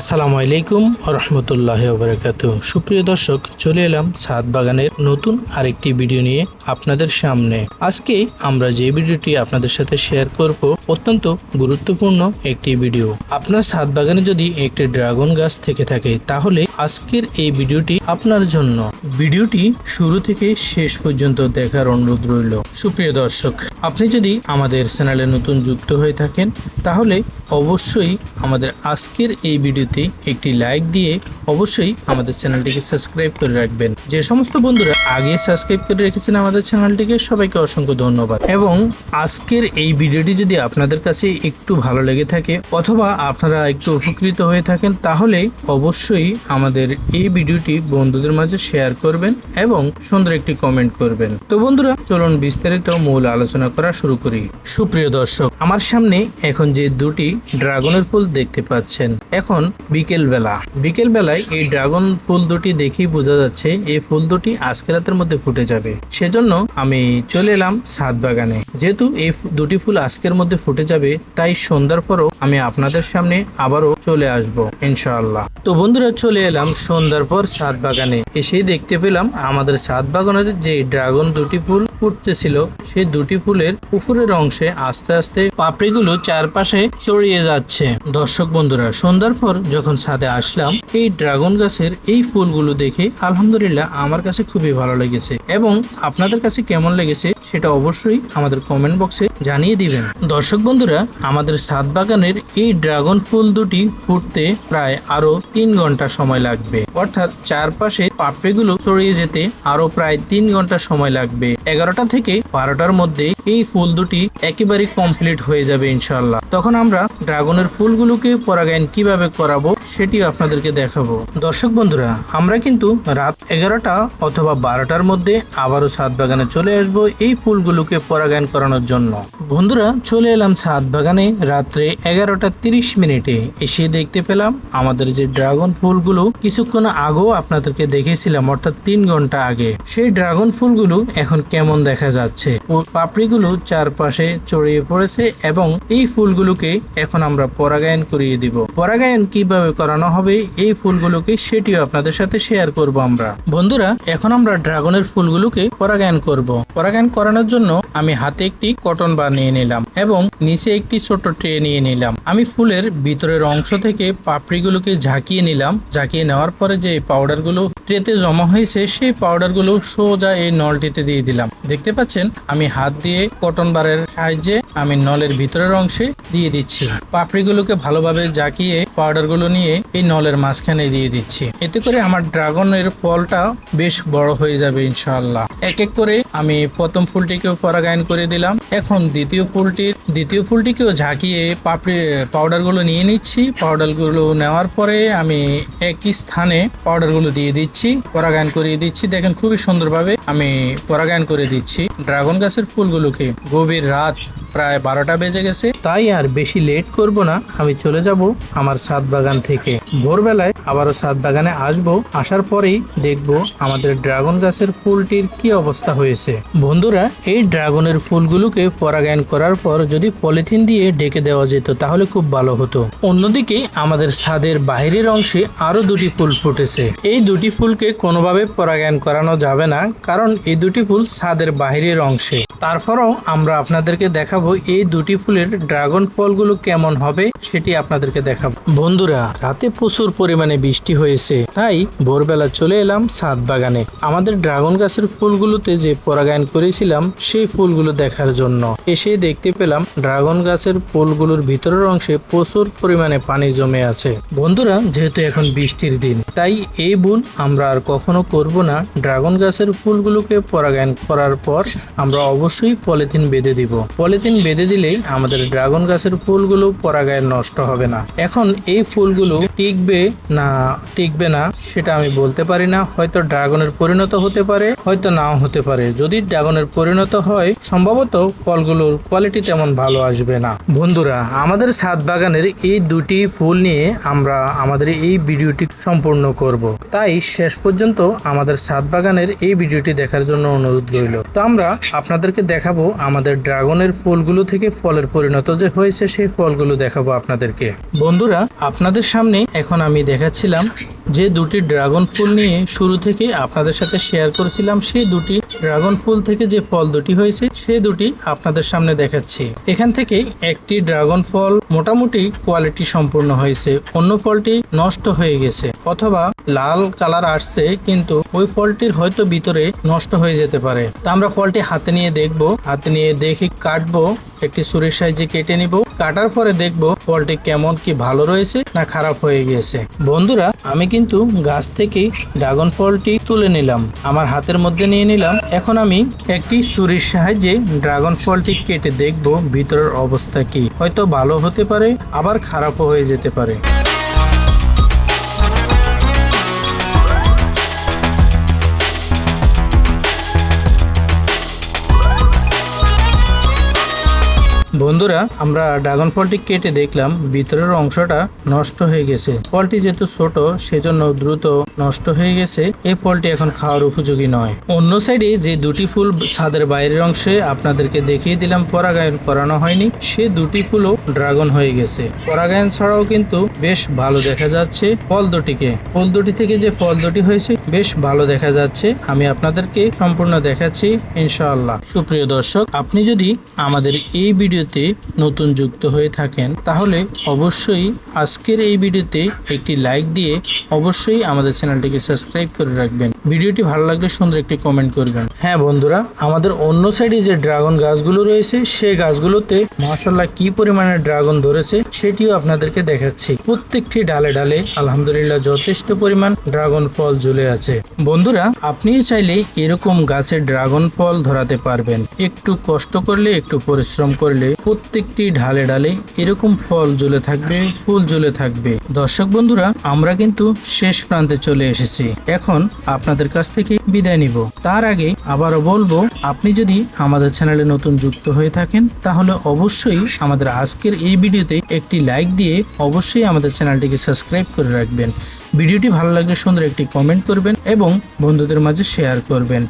আসসালামু আলাইকুম রহমতুল্লাহ বরকাত সুপ্রিয় দর্শক, চলে এলাম সাত বাগানের নতুন আরেকটি ভিডিও নিয়ে আপনাদের সামনে। আজকে আমরা যে ভিডিওটি আপনাদের সাথে শেয়ার করব, অত্যন্ত গুরুত্বপূর্ণ একটি ভিডিও। আপনার সাত বাগানে যদি একটি ড্রাগন গাছ থেকে থাকে, তাহলে আজকের এই ভিডিওটি আপনার জন্য। ভিডিওটি শুরু থেকে শেষ পর্যন্ত দেখার অনুরোধ রইল। সুপ্রিয় দর্শক, আপনি যদি আমাদের চ্যানেলে নতুন যুক্ত হয়ে থাকেন, তাহলে অবশ্যই আমাদের আজকের এই ভিডিওতে একটি লাইক দিয়ে অবশ্যই আমাদের চ্যানেলটিকে সাবস্ক্রাইব করে রাখবেন। যে সমস্ত বন্ধুরা আগে সাবস্ক্রাইব করে রেখেছেন আমাদের চ্যানেলটিকে সবাইকে অসংখ্য ধন্যবাদ। এবং আজকের এই ভিডিওটি যদি আপনাদের কাছে একটু ভালো লেগে থাকে অথবা আপনারা একটু উপকৃত হয়ে থাকেন, তাহলে অবশ্যই আমাদের এই ভিডিওটি বন্ধুদের মাঝে শেয়ার করবেন এবং সুন্দর একটি কমেন্ট করবেন। তো বন্ধুরা, চলুন বিস্তারিত মূল আলোচনা করা শুরু করি। সুপ্রিয় দর্শক, আমার সামনে এখন যে দুটি ড্রাগনের ফুল দেখতে পাচ্ছেন। এখন বিকেল বেলা বিকেল বেলায় এই ড্রাগন ফুল দুটি দেখেই বোঝা যাচ্ছে এই ফুল দুটি আজকে রাতের মধ্যে ফুটে যাবে। সেজন্য আমি চলে এলাম সাত বাগানে। যেহেতু এই দুটি ফুল আজকের মধ্যে ফুটে যাবে, তাই সন্ধ্যার পরও আমি আপনাদের সামনে আবারও চলে আসব, ইনশাআল্লাহ। তো বন্ধুরা, চলে এলাম সন্ধ্যার পর সাত বাগানে। এসেই দেখতে পেলাম আমাদের সাত বাগানের যে ড্রাগন দুটি ফুল ফুটতেছিল, সেই দুটি ফুলের উপরের অংশে আস্তে আস্তে পাপড়িগুলো চারপাশে ছড়িয়ে যাচ্ছে। দর্শক বন্ধুরা, সন্ধ্যার পর যখন ছাদে আসলাম, এই ড্রাগন গাছের এই ফুলগুলো দেখে আলহামদুলিল্লাহ আমার কাছে খুবই ভালো লেগেছে। এবং আপনাদের কাছে কেমন লেগেছে সেটা অবশ্যই আমাদের কমেন্ট বক্সে জানিয়ে দিবেন। দর্শক বন্ধুরা, আমাদের সাত বাগানের এই ড্রাগন ফুল দুটি ফুটতে প্রায় আরও তিন ঘণ্টা সময় লাগবে। অর্থাৎ চারপাশে পাপড়িগুলো ছড়িয়ে যেতে আরও প্রায় তিন ঘণ্টা সময় লাগবে। এগারোটা থেকে বারোটার মধ্যে এই ফুল দুটি একেবারে কমপ্লিট হয়ে যাবে ইনশাল্লাহ তখন আমরা ড্রাগনের ফুলগুলোকে পরাগায়ন কীভাবে করাবো সেটিও আপনাদেরকে দেখাবো। দর্শক বন্ধুরা, আমরা কিন্তু রাত এগারোটা অথবা বারোটার মধ্যে আবারও ছাদ বাগানে চলে আসব। এই ফুলগুলোকে পরাগায়ন করানোর জন্য। বন্ধুরা, চলে এলাম ছাদ বাগানে। রাত্রে এগারোটা তিরিশ মিনিটে এসে দেখতে পেলাম আমাদের যে ড্রাগন ফুলগুলো কিছুক্ষণ আগেও আপনাদেরকে দেখেছিলাম, অর্থাৎ তিন ঘণ্টা আগে। সেই ড্রাগন ফুলগুলো এখন কেমন দেখা যাচ্ছে? পাপড়িগুলো চারপাশে ছড়িয়ে পড়েছে এবং এই ফুলগুলোকে এখন আমরা পরাগায়ন করিয়ে দিব। পরাগায়ন কীভাবে করানো হবে, এই ফুলগুলোকে সেটিও আপনাদের সাথে শেয়ার করব আমরা। বন্ধুরা, এখন আমরা ড্রাগনের ফুলগুলোকে পরাগায়ন করব। পরাগায়ন করানোর জন্য আমি হাতে একটি কটন বার নিয়ে নিলাম এবং নিচে একটি ছোট ট্রে নিয়ে নিলাম। আমি ফুলের ভিতরের অংশ থেকে পাপড়িগুলোকে ঝাঁকিয়ে নিলাম। ঝাঁকিয়ে নেওয়ার পরে যে পাউডারগুলো ট্রেতে জমা হয়েছে, সেই পাউডারগুলো সোজা এই নলটিতে দিয়ে দিলাম। দেখতে পাচ্ছেন, আমি হাত দিয়ে কটন বারের সাহায্যে আমি নলের ভিতরের অংশে দিয়ে দিচ্ছি। পাপড়িগুলোকে ভালোভাবে জাকিয়ে পাউডারগুলো নিয়ে এই নলের মাঝখানে দিয়ে দিচ্ছি। এতে করে আমার ড্রাগনের ফলটা বেশ বড় হয়ে যাবে ইনশাআল্লাহ। এক এক করে আমি প্রথম ফুলটিকেও পরাগায়ন করে দিলাম। এখন দ্বিতীয় ফুলটির, দ্বিতীয় ফুলটিকেও ঝাঁকিয়ে পাপড়ি, পাউডারগুলো নিয়ে নিচ্ছি। পাউডারগুলো নেওয়ার পরে আমি একই স্থানে পাউডারগুলো দিয়ে দিচ্ছি, পরাগায়ন করিয়ে দিচ্ছি। দেখেন খুবই সুন্দরভাবে আমি পরাগায়ন করে দিচ্ছি। ড্রাগন গাছের ফুলগুলোকে গভীর রাত প্রায় বারোটা বেজে গেছে। তাই আর বেশি লেট করব না। আমি চলে যাব আমার সাত বাগান থেকে। ভোরবেলায় আবারও সাত বাগানে আসব। আসার পরেই দেখব আমাদের ড্রাগন গাছের ফুলটির কি অবস্থা হয়েছে। বন্ধুরা, এই ড্রাগনের ফুলগুলোকে পরাগায়ন করার পর যদি পলিথিন দিয়ে ঢেকে দেওয়া যেত, তাহলে খুব ভালো হতো। অন্যদিকে আমাদের ছাদের বাইরের অংশে আরও দুটি ফুল ফুটেছে। এই দুটি ফুলকে কোনোভাবে পরাগায়ন করানো যাবে না, কারণ এই দুটি ফুল ছাদের বাইরের অংশে। তারপরও আমরা আপনাদেরকে দেখাবো এই দুটি ফুলের ড্রাগন ফলগুলো কেমন হবে সেটি আপনাদেরকে দেখাবো। বন্ধুরা, রাতে প্রচুর পরিমাণে বৃষ্টি হয়েছে, তাই ভোরবেলা চলে এলাম ছাদ বাগানে। আমাদের ড্রাগন গাছের ফুলগুলোতে যে পরাগায়ন করেছিলাম, সেই ফুলগুলো দেখার জন্য। এসে দেখতে পেলাম ড্রাগন গাছের ফুলগুলোর ভিতরের অংশে প্রচুর পরিমাণে পানি জমে আছে। বন্ধুরা, যেহেতু এখন বৃষ্টির দিন, তাই এই ভুল আমরা আর কখনো করব না। ড্রাগন গাছের ফুলগুলোকে পরাগায়ন করার পর আমরা অবশ্যই পলিথিন বেঁধে দিব। পলিথিন বেঁধে দিলেই আমাদের ড্রাগন গাছের ফুলগুলো পরাগায় নষ্ট হবে না। এখন এই ফুলগুলো টিকবে না টিকবে না সেটা আমি বলতে পারি না। হয়তো ড্রাগনের পরিণত হতে পারে, হয়তো নাও হতে পারে। যদি ড্রাগনের পরিণত হয়, সম্ভবত ফলগুলোর কোয়ালিটি তেমন ভালো আসবে না। বন্ধুরা, আমাদের ছাদ বাগানের এই দুটি ফুল নিয়ে আমরা আমাদের এই ভিডিওটি সম্পূর্ণ করব। তাই শেষ পর্যন্ত আমাদের ছাদ বাগানের এই ভিডিওটি দেখার জন্য অনুরোধ রইল। তো আমরা আপনাদেরকে দেখাবো আমাদের ড্রাগনের ফুলগুলো থেকে ফলের পরিণত যে হয়েছে, সেই ফলগুলো দেখাবো আপনাদেরকে। বন্ধুরা, আপনাদের সামনে এখন আমি দেখাচ্ছিলাম যে দুটি ড্রাগন ফুল নিয়ে শুরু থেকে আপনাদের সাথে শেয়ার করেছিলাম, সেই দুটি ড্রাগন ফুল থেকে যে ফল দুটি হয়েছে, সেই দুটি আপনাদের সামনে দেখাচ্ছি। এখান থেকে একটি ড্রাগন ফল মোটামুটি কোয়ালিটি সম্পূর্ণ হয়েছে। অন্য ফলটি নষ্ট হয়ে গেছে অথবা লাল কালার আসছে, কিন্তু ওই ফলটির হয়তো ভিতরে নষ্ট হয়ে যেতে পারে। তা আমরা ফলটি হাতে নিয়ে দেখব, হাতে নিয়ে দেখে কাটবো। একটি সুরের সাহায্যে কেটে নিব। কাটার পরে দেখব ফলটি কেমন কি ভালো রয়েছে না খারাপ হয়ে গিয়েছে বন্ধুরা, আমি কিন্তু গাছ থেকে ড্রাগন ফলটি তুলে নিলাম। আমার হাতের মধ্যে নিয়ে নিলাম। এখন আমি একটি ছুরির সাহায্যে ড্রাগন ফলটি কেটে দেখব ভিতরের অবস্থা কি। হয়তো ভালো হতে পারে, আবার খারাপও হয়ে যেতে পারে। বন্ধুরা, আমরা ড্রাগন ফলটি কেটে দেখলাম, ভিতরের অংশটা নষ্ট হয়ে গেছে। ফলটি যেহেতু ছোট, সেজন্য দ্রুত নষ্ট হয়ে গেছে। এই ফলটি এখন খাওয়ার উপযোগী নয়। অন্য সাইডে যে দুটি ফুল ছাদের বাইরের অংশে আপনাদেরকে দেখিয়ে দিলাম, পরাগায়ন করানো হয়নি। সে দুটি ফুলও ড্রাগন হয়ে গেছে। পরাগায়ন ছাড়াও কিন্তু বেশ ভালো দেখা যাচ্ছে ফল দুটিকে। ফল দুটি থেকে যে ফল দুটি হয়েছে, বেশ ভালো দেখা যাচ্ছে। আমি আপনাদেরকে সম্পূর্ণ দেখাচ্ছি, ইনশাআল্লাহ। সুপ্রিয় দর্শক, আপনি যদি আমাদের এই ভিডিওতে নতুন যুক্ত হয়ে থাকেন, তাহলে অবশ্যই আজকের এই ভিডিওতে একটি লাইক দিয়ে অবশ্যই আমাদের চ্যানেলটিকে সাবস্ক্রাইব করে রাখবেন। ভিডিওটি ভালো লাগলে সুন্দর একটি কমেন্ট করবেন। হ্যাঁ বন্ধুরা, আমাদের অন্য সাইডে যে ড্রাগন গাছগুলো রয়েছে সেই গাছগুলোতে মাসাল্লাহ কি পরিমাণে ড্রাগন ধরেছে, সেটিও আপনাদেরকে দেখাচ্ছি। প্রত্যেকটি ডালে ডালে আলহামদুলিল্লাহ যথেষ্ট পরিমাণ ড্রাগন ফল ঝুলে আছে। বন্ধুরা, আপনিও চাইলে এরকম গাছের ড্রাগন ফল ধরাতে পারবেন। একটু কষ্ট করলে, একটু পরিশ্রম করলে প্রত্যেকটি ঢালে ডালে এরকম ফল ঝুলে থাকবে, ফুল জ্বলে থাকবে। দর্শক বন্ধুরা, আমরা কিন্তু শেষ প্রান্তে চলে এসেছি। এখন আপনাদের কাছ থেকে বিদায় নিব। তার আগে আবারও বলব, আপনি যদি আমাদের চ্যানেলে নতুন যুক্ত হয়ে থাকেন, তাহলে অবশ্যই আমাদের আজকের এই ভিডিওতে একটি লাইক দিয়ে অবশ্যই আমাদের চ্যানেলটিকে সাবস্ক্রাইব করে রাখবেন। ভিডিওটি ভালো লাগলে সুন্দর একটি কমেন্ট করবেন এবং বন্ধুদের মাঝে শেয়ার করবেন।